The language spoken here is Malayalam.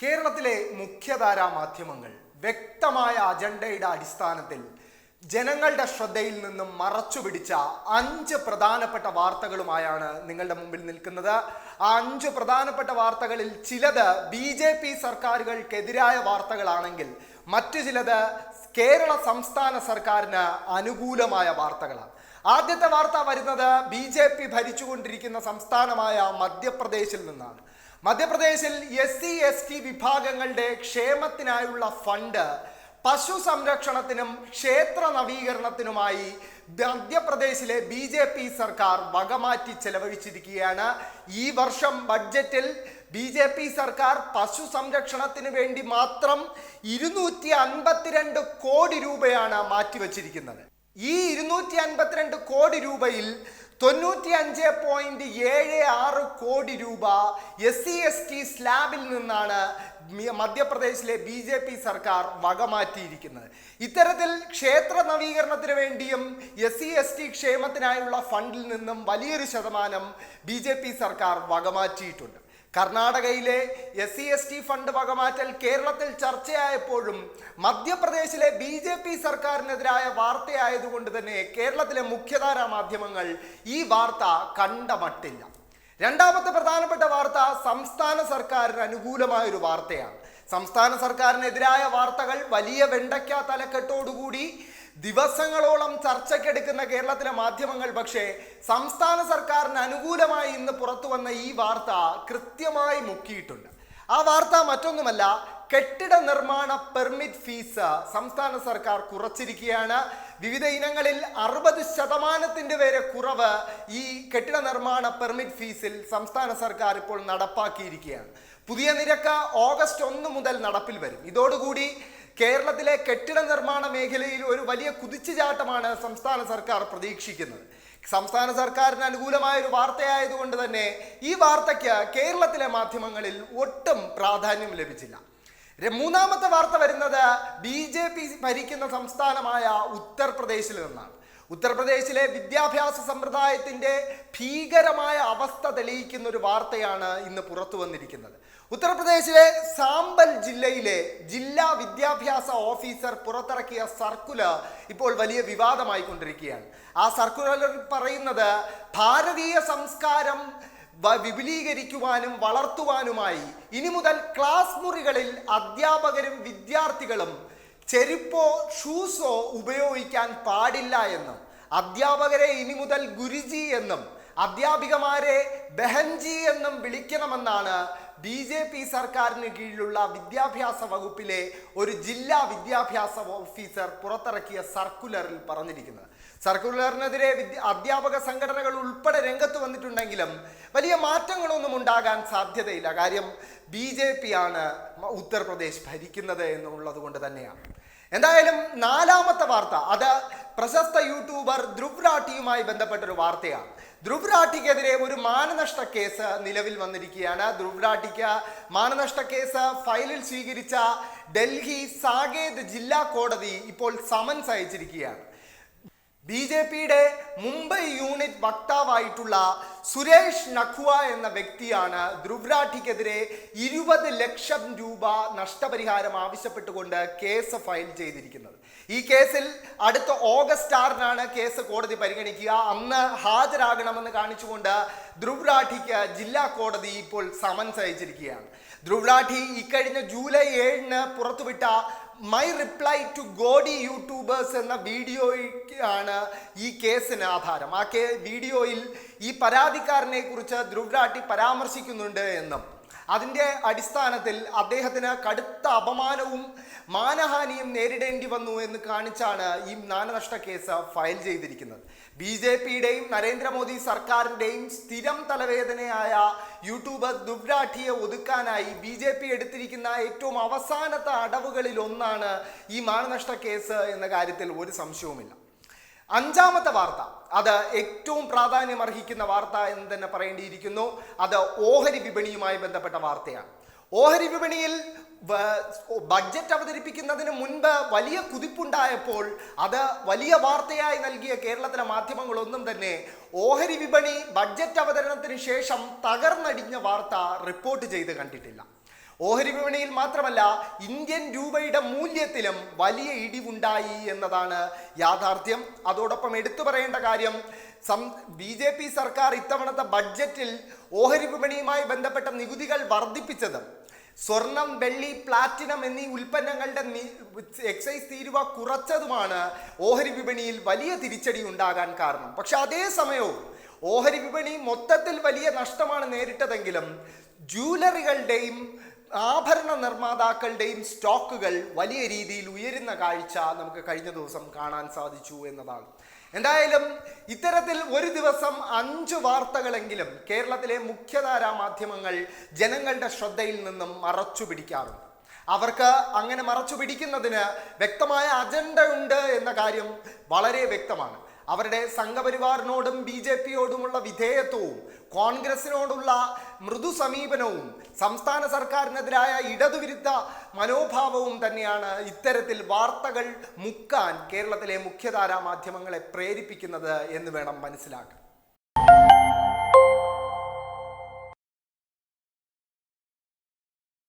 കേരളത്തിലെ മുഖ്യധാരാ മാധ്യമങ്ങൾ വ്യക്തമായ അജണ്ടയുടെ അടിസ്ഥാനത്തിൽ ജനങ്ങളുടെ ശ്രദ്ധയിൽ നിന്നും മറച്ചുപിടിച്ച അഞ്ച് പ്രധാനപ്പെട്ട വാർത്തകളുമായാണ് നിങ്ങളുടെ മുമ്പിൽ നിൽക്കുന്നത്. ആ അഞ്ച് പ്രധാനപ്പെട്ട വാർത്തകളിൽ ചിലത് ബി ജെ പി സർക്കാരുകൾക്കെതിരായ വാർത്തകളാണെങ്കിൽ മറ്റു ചിലത് കേരള സംസ്ഥാന സർക്കാരിന് അനുകൂലമായ വാർത്തകളാണ്. ആദ്യത്തെ വാർത്ത വരുന്നത് ബി ജെ പി ഭരിച്ചുകൊണ്ടിരിക്കുന്ന സംസ്ഥാനമായ മധ്യപ്രദേശിൽ നിന്നാണ്. മധ്യപ്രദേശിൽ എസ് സി എസ് ടി വിഭാഗങ്ങളുടെ ക്ഷേമത്തിനായുള്ള ഫണ്ട് പശു സംരക്ഷണത്തിനും ക്ഷേത്ര നവീകരണത്തിനുമായി മധ്യപ്രദേശിലെ ബി ജെ പി സർക്കാർ വകമാറ്റി ചെലവഴിച്ചിരിക്കുകയാണ്. ഈ വർഷം ബഡ്ജറ്റിൽ ബി ജെ പി സർക്കാർ പശു സംരക്ഷണത്തിന് വേണ്ടി മാത്രം ഇരുന്നൂറ്റി അൻപത്തിരണ്ട് കോടി രൂപയാണ് മാറ്റിവെച്ചിരിക്കുന്നത്. ഈ ഇരുന്നൂറ്റി അൻപത്തിരണ്ട് കോടി രൂപയിൽ തൊണ്ണൂറ്റി അഞ്ച് പോയിന്റ് ഏഴ് ആറ് കോടി രൂപ എസ് സി എസ് ടി സ്ലാബിൽ നിന്നാണ് മധ്യപ്രദേശിലെ ബി ജെ പി സർക്കാർ വകമാറ്റിയിരിക്കുന്നത്. ഇത്തരത്തിൽ ക്ഷേത്ര നവീകരണത്തിന് വേണ്ടിയും എസ് സി എസ് ടി ക്ഷേമത്തിനായുള്ള ഫണ്ടിൽ നിന്നും വലിയൊരു ശതമാനം ബി സർക്കാർ വകമാറ്റിയിട്ടുണ്ട്. കർണാടകയിലെ S C S T fund വകമാറ്റൽ കേരളത്തിൽ ചർച്ചയായപ്പോഴും മധ്യപ്രദേശിലെ ബി ജെ പി സർക്കാരിനെതിരായ വാർത്തയായതുകൊണ്ട് തന്നെ കേരളത്തിലെ മുഖ്യധാരാ മാധ്യമങ്ങൾ ഈ വാർത്ത കണ്ടമട്ടില്ല. രണ്ടാമത്തെ പ്രധാനപ്പെട്ട വാർത്ത സംസ്ഥാന സർക്കാരിന് അനുകൂലമായ ഒരു വാർത്തയാണ്. സംസ്ഥാന സർക്കാരിനെതിരായ വാർത്തകൾ വലിയ വെണ്ടയ്ക്ക തലക്കെട്ടോടുകൂടി ദിവസങ്ങളോളം ചർച്ചയ്ക്കെടുക്കുന്ന കേരളത്തിലെ മാധ്യമങ്ങൾ പക്ഷേ സംസ്ഥാന സർക്കാരിന് അനുകൂലമായി ഇന്ന് പുറത്തു വന്ന ഈ വാർത്ത കൃത്യമായി മുക്കിയിട്ടുണ്ട്. ആ വാർത്ത മറ്റൊന്നുമല്ല കെട്ടിട നിർമ്മാണ പെർമിറ്റ് ഫീസ് സംസ്ഥാന സർക്കാർ കുറച്ചിരിക്കുകയാണ്. വിവിധ ഇനങ്ങളിൽ അറുപത് ശതമാനത്തിന്റെ വരെ കുറവ് ഈ കെട്ടിട നിർമ്മാണ പെർമിറ്റ് ഫീസിൽ സംസ്ഥാന സർക്കാർ ഇപ്പോൾ നടപ്പാക്കിയിരിക്കുകയാണ്. പുതിയ നിരക്ക് ഓഗസ്റ്റ് ഒന്ന് മുതൽ നടപ്പിൽ വരും. ഇതോടുകൂടി കേരളത്തിലെ കെട്ടിട നിർമ്മാണ മേഖലയിൽ ഒരു വലിയ കുതിച്ചുചാട്ടമാണ് സംസ്ഥാന സർക്കാർ പ്രതീക്ഷിക്കുന്നത്. സംസ്ഥാന സർക്കാരിന് അനുകൂലമായ ഒരു വാർത്തയായതുകൊണ്ട് തന്നെ ഈ വാർത്തയ്ക്ക് കേരളത്തിലെ മാധ്യമങ്ങളിൽ ഒട്ടും പ്രാധാന്യം ലഭിച്ചില്ല. മൂന്നാമത്തെ വാർത്ത വരുന്നത് ബി ഭരിക്കുന്ന സംസ്ഥാനമായ ഉത്തർപ്രദേശിൽ നിന്നാണ്. ഉത്തർപ്രദേശിലെ വിദ്യാഭ്യാസ സമ്പ്രദായത്തിന്റെ ഭീകരമായ അവസ്ഥ തെളിയിക്കുന്ന ഒരു വാർത്തയാണ് ഇന്ന് പുറത്തു വന്നിരിക്കുന്നത്. ഉത്തർപ്രദേശിലെ സാമ്പൽ ജില്ലയിലെ ജില്ലാ വിദ്യാഭ്യാസ ഓഫീസർ പുറത്തിറക്കിയ സർക്കുലർ ഇപ്പോൾ വലിയ വിവാദമായി കൊണ്ടിരിക്കുകയാണ്. ആ സർക്കുലറിൽ പറയുന്നത് ഭാരതീയ സംസ്കാരം വിപുലീകരിക്കുവാനും വളർത്തുവാനുമായി ഇനി മുതൽ ക്ലാസ് മുറികളിൽ അധ്യാപകരും വിദ്യാർത്ഥികളും ചെരുപ്പോ ഷൂസോ ഉപയോഗിക്കാൻ പാടില്ല എന്നും അധ്യാപകരെ ഇനി മുതൽ ഗുരുജി എന്നും അധ്യാപികമാരെ ബെഹൻജി എന്നും വിളിക്കണമെന്നാണ് ബി ജെ പി സർക്കാരിന് കീഴിലുള്ള വിദ്യാഭ്യാസ വകുപ്പിലെ ഒരു ജില്ലാ വിദ്യാഭ്യാസ ഓഫീസർ പുറത്തിറക്കിയ സർക്കുലറിൽ പറഞ്ഞിരിക്കുന്നത്. സർക്കുലറിനെതിരെ അധ്യാപക സംഘടനകൾ ഉൾപ്പെടെ രംഗത്ത് വന്നിട്ടുണ്ടെങ്കിലും വലിയ മാറ്റങ്ങളൊന്നും ഉണ്ടാകാൻ സാധ്യതയില്ല. കാര്യം ബി ജെ പി ആണ് ഉത്തർപ്രദേശ് ഭരിക്കുന്നത് എന്നുള്ളത് കൊണ്ട് തന്നെയാണ്. എന്തായാലും നാലാമത്തെ വാർത്ത അത് പ്രശസ്ത യൂട്യൂബർ ധ്രുവ് രാഠിയുമായി ബന്ധപ്പെട്ട ഒരു വാർത്തയാണ്. ധ്രുവ് രാഠിക്കെതിരെ ഒരു മാനനഷ്ട കേസ് നിലവിൽ വന്നിരിക്കുകയാണ്. ധ്രുവ് മാനനഷ്ട കേസ് ഫയലിൽ സ്വീകരിച്ച ഡൽഹി സാകേത് ജില്ലാ കോടതി ഇപ്പോൾ സമൻസ് അയച്ചിരിക്കുകയാണ്. ബി ജെ പിയുടെ മുംബൈ യൂണിറ്റ് വക്താവായിട്ടുള്ള സുരേഷ് നഖുവ എന്ന വ്യക്തിയാണ് ധ്രുവ്രാഠിക്കെതിരെ ഇരുപത് ലക്ഷം രൂപ നഷ്ടപരിഹാരം ആവശ്യപ്പെട്ടുകൊണ്ട് കേസ് ഫയൽ ചെയ്തിരിക്കുന്നത്. ഈ കേസിൽ അടുത്ത ഓഗസ്റ്റ് ആറിനാണ് കേസ് കോടതി പരിഗണിക്കുക. അന്ന് ഹാജരാകണമെന്ന് കാണിച്ചുകൊണ്ട് ധ്രുവ്രാഠിക്ക് ജില്ലാ കോടതി ഇപ്പോൾ സമൻസ് അയച്ചിരിക്കുകയാണ്. ധ്രുവ്രാഠി ഇക്കഴിഞ്ഞ ജൂലൈ ഏഴിന് പുറത്തുവിട്ട my reply to Godi YouTubers എന്ന വീഡിയോയ്ക്കാണ് ഈ കേസിന് ആധാരം. ആ കേ വീഡിയോയിൽ ഈ പരാതിക്കാരനെ കുറിച്ച് ധ്രുവ്ലാഠി പരാമർശിക്കുന്നുണ്ട് എന്നും. അതിന്റെ അടിസ്ഥാനത്തിൽ അദ്ദേഹത്തിന് കടുത്ത അപമാനവും മാനഹാനിയും നേരിടേണ്ടി വന്നു എന്ന് കാണിച്ചാണ് ഈ നാനനഷ്ട കേസ് ഫയൽ ചെയ്തിരിക്കുന്നത്. ബി ജെ പിയുടെയും നരേന്ദ്രമോദി സർക്കാരിന്റെയും സ്ഥിരം തലവേദനയായ യൂട്യൂബർ ദുബ്രാഠിയെ ഒതുക്കാനായി ബി ജെ പി എടുത്തിരിക്കുന്ന ഏറ്റവും അവസാനത്തെ അടവുകളിൽ ഒന്നാണ് ഈ മാനനഷ്ട കേസ് എന്ന കാര്യത്തിൽ ഒരു സംശയവുമില്ല. അഞ്ചാമത്തെ വാർത്ത. അത് ഏറ്റവും പ്രാധാന്യം അർഹിക്കുന്ന വാർത്ത എന്ന് തന്നെ പറയേണ്ടിയിരിക്കുന്നു. അത് ഓഹരി വിപണിയുമായി ബന്ധപ്പെട്ട വാർത്തയാണ്. ഓഹരി വിപണിയിൽ ബഡ്ജറ്റ് അവതരിപ്പിക്കുന്നതിന് മുൻപ് വലിയ കുതിപ്പുണ്ടായപ്പോൾ അത് വലിയ വാർത്തയായി നൽകിയ കേരളത്തിലെ മാധ്യമങ്ങളൊന്നും തന്നെ ഓഹരി വിപണി ബഡ്ജറ്റ് അവതരണത്തിന് ശേഷം തകർന്നടിഞ്ഞ വാർത്ത റിപ്പോർട്ട് ചെയ്ത് കണ്ടിട്ടില്ല. ഓഹരി വിപണിയിൽ മാത്രമല്ല ഇന്ത്യൻ രൂപയുടെ മൂല്യത്തിലും വലിയ ഇടിവുണ്ടായി എന്നതാണ് യാഥാർത്ഥ്യം. അതോടൊപ്പം എടുത്തു പറയേണ്ട കാര്യം സം ബി ജെ പി സർക്കാർ ഇത്തവണത്തെ ബഡ്ജറ്റിൽ ഓഹരി വിപണിയുമായി ബന്ധപ്പെട്ട നികുതികൾ വർദ്ധിപ്പിച്ചത് സ്വർണം വെള്ളി പ്ലാറ്റിനം എന്നീ ഉൽപ്പന്നങ്ങളുടെ എക്സൈസ് തീരുവ കുറച്ചതുമാണ് ഓഹരി വിപണിയിൽ വലിയ തിരിച്ചടി ഉണ്ടാകാൻ കാരണം. പക്ഷെ അതേ സമയവും ഓഹരി വിപണി മൊത്തത്തിൽ വലിയ നഷ്ടമാണ് നേരിട്ടതെങ്കിലും ജൂവലറികളുടെയും ആഭരണ നിർമ്മാതാക്കളുടെയും സ്റ്റോക്കുകൾ വലിയ രീതിയിൽ ഉയരുന്ന കാഴ്ച നമുക്ക് കഴിഞ്ഞ ദിവസം കാണാൻ സാധിച്ചു എന്നതാണ്. എന്തായാലും ഇത്തരത്തിൽ ഒരു ദിവസം അഞ്ച് വാർത്തകളെങ്കിലും കേരളത്തിലെ മുഖ്യധാരാ മാധ്യമങ്ങൾ ജനങ്ങളുടെ ശ്രദ്ധയിൽ നിന്നും മറച്ചു പിടിക്കാറുണ്ട്. അവർക്ക് അങ്ങനെ മറച്ചു പിടിക്കുന്നതിന് വ്യക്തമായ അജണ്ട ഉണ്ട് എന്ന കാര്യം വളരെ വ്യക്തമാണ്. അവരുടെ സംഘപരിവാറിനോടും ബി ജെ പിയോടുമുള്ള വിധേയത്വവും കോൺഗ്രസിനോടുള്ള മൃദു സമീപനവും സംസ്ഥാന സർക്കാരിനെതിരായ ഇടതുവിരുദ്ധ മനോഭാവവും തന്നെയാണ് ഇത്തരത്തിൽ വാർത്തകൾ മുക്കാൻ കേരളത്തിലെ മുഖ്യധാരാ മാധ്യമങ്ങളെ പ്രേരിപ്പിക്കുന്നത് എന്ന് വേണം മനസ്സിലാക്കാൻ.